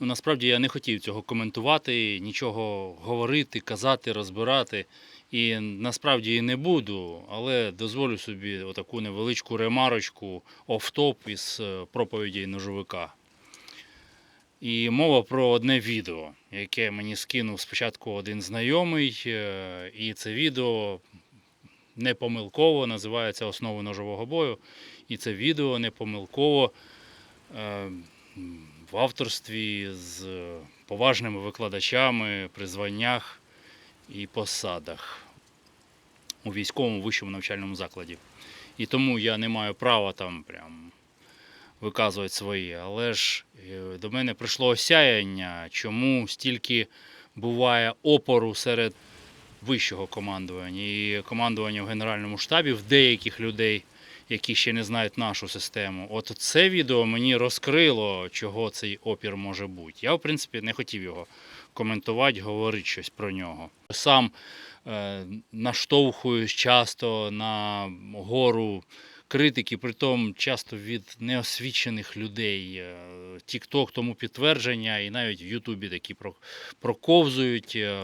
Ну, насправді я не хотів цього коментувати, нічого говорити, казати, розбирати. І насправді і не буду, але дозволю собі отаку невеличку ремарочку офтоп із е, проповідей ножовика. І мова про одне відео, яке мені скинув спочатку один знайомий, е, і це відео непомилково називається Основи ножового бою. І це відео непомилково е, в авторстві з поважними викладачами при званнях і посадах у військовому вищому навчальному закладі. І тому я не маю права там прям виказувати свої. Але ж е, до мене прийшло осяяння, чому стільки буває опору серед вищого командування і командування в Генеральному штабі в деяких людей, які ще не знають нашу систему. От це відео мені розкрило, чого цей опір може бути. Я, в принципі, не хотів його коментувати, говорити щось про нього. Сам е, наштовхуюсь часто на гору критики, притом часто від неосвічених людей. Тікток тому підтвердження, і навіть в Ютубі такі проковзують. Е,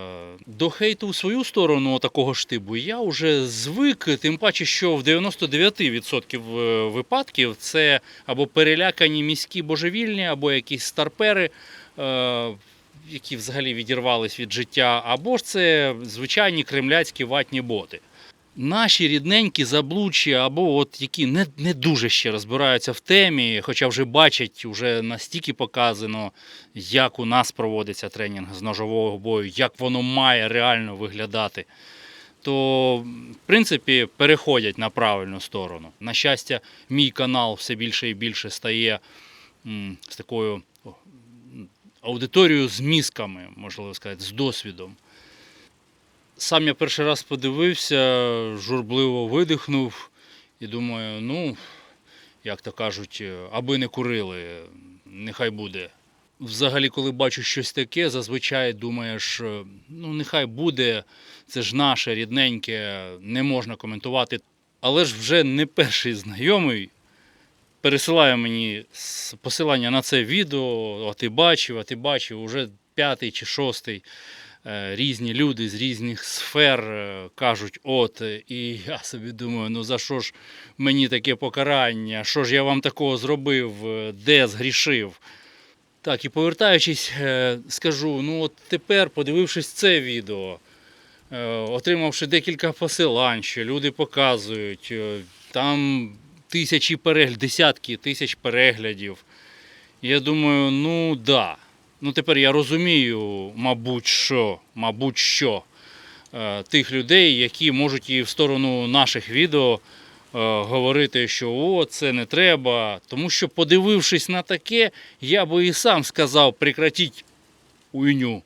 До хейту в свою сторону такого штибу я вже звик, тим паче, що в 99% е, випадків це або перелякані міські божевільні, або якісь старпери. е, Які взагалі відірвались від життя, або ж це звичайні кремляцькі ватні боти. Наші рідненькі заблудші, або от які не, не дуже ще розбираються в темі, хоча вже бачать, вже настільки показано, як у нас проводиться тренінг з ножового бою, як воно має реально виглядати, то в принципі переходять на правильну сторону. На щастя, мій канал все більше і більше стає м, з такою аудиторією з мізками, можливо сказати, з досвідом. Сам я перший раз подивився, журбливо видихнув і думаю, ну, як то кажуть, аби не курили, нехай буде. Взагалі, коли бачу щось таке, зазвичай думаєш, ну нехай буде, це ж наше рідненьке, не можна коментувати. Але ж вже не перший знайомий пересилає мені посилання на це відео, а ти бачив, а ти бачив, уже п'ятий чи шостий різні люди з різних сфер е, кажуть, от, е, і я собі думаю, ну за що ж мені таке покарання, що ж я вам такого зробив, е, де згрішив. Так, і повертаючись, е, скажу, ну от тепер, подивившись це відео, е, отримавши декілька посилань, що люди показують, е, там тисячі переглядів, десятки тисяч переглядів. Я думаю, ну да. Ну тепер я розумію, мабуть, що, мабуть, що е, тих людей, які можуть і в сторону наших відео е, говорити, що о, це не треба. Тому що, подивившись на таке, я би і сам сказав прекратіть уйню.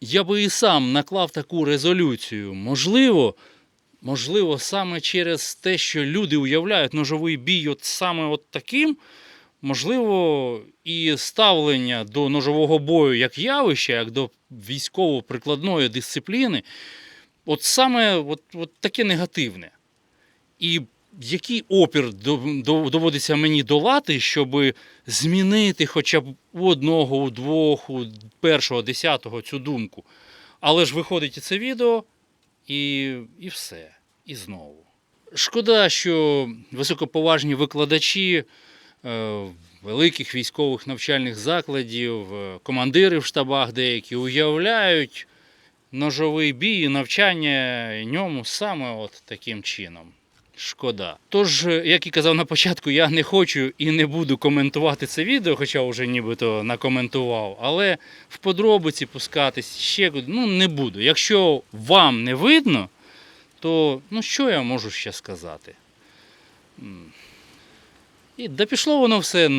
Я би і сам наклав таку резолюцію. Можливо, можливо, саме через те, що люди уявляють ножовий бій от саме от таким, можливо, і ставлення до ножового бою як явища, як до військово-прикладної дисципліни, от саме от, от таке негативне. І який опір до- до- доводиться мені долати, щоб змінити хоча б у одного, у двох, у першого, десятого цю думку. Але ж виходить і це відео, і, і все. І знову. Шкода, що високоповажні викладачі великих військових навчальних закладів, е, командири в штабах деякі уявляють ножовий бій і навчання ньому саме от таким чином. Шкода. Тож, е, як і казав на початку, я не хочу і не буду коментувати це відео, хоча вже нібито накоментував, але в подробиці пускатись ще ну, не буду. Якщо вам не видно, то ну, що я можу ще сказати? І да пішло воно все.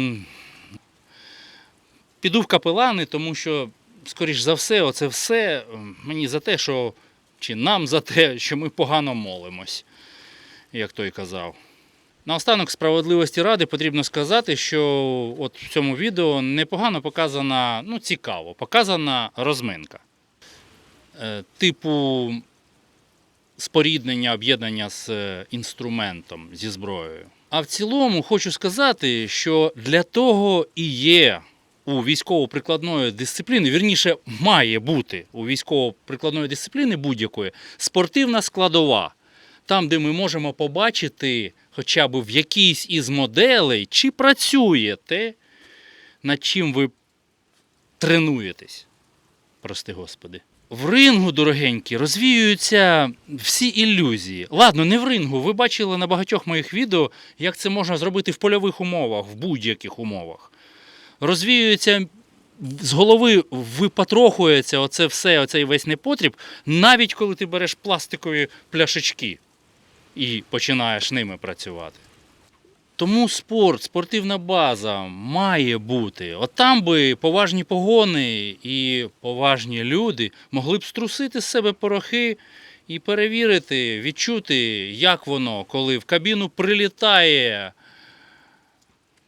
Піду в капелани, тому що, скоріш за все, оце все мені за те, що чи нам за те, що ми погано молимось, як той казав. Наостанок справедливості ради потрібно сказати, що от в цьому відео непогано показана, ну цікаво, показана розминка. Е, Типу споріднення, об'єднання з е, інструментом, зі зброєю. А в цілому хочу сказати, що для того і є у військово-прикладної дисципліни, вірніше, має бути у військово-прикладної дисципліни будь-якої спортивна складова. Там, де ми можемо побачити хоча б в якійсь із моделей, чи працює те, над чим ви тренуєтесь. Прости Господи. В рингу, дорогенькі, розвіюються всі ілюзії. Ладно, не в рингу. Ви бачили на багатьох моїх відео, як це можна зробити в польових умовах, в будь-яких умовах. Розвіюється з голови випатрохується оце все, оцей весь непотріб, навіть коли ти береш пластикові пляшечки і починаєш ними працювати. Тому спорт, спортивна база має бути. От там би поважні погони і поважні люди могли б струсити з себе порохи і перевірити, відчути, як воно, коли в кабіну прилітає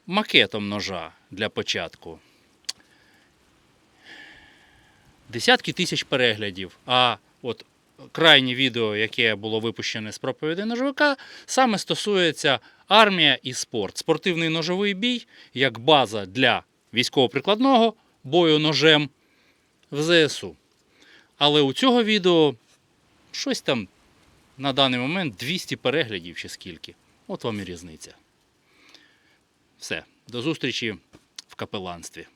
макетом ножа для початку. Десятки тисяч переглядів. А от крайнє відео, яке було випущене з проповіді ножовика, саме стосується армія і спорт. Спортивний ножовий бій як база для військово-прикладного бою ножем в ЗСУ. Але у цього відео щось там на даний момент 200 переглядів чи скільки. От вам і різниця. Все, до зустрічі в капеланстві.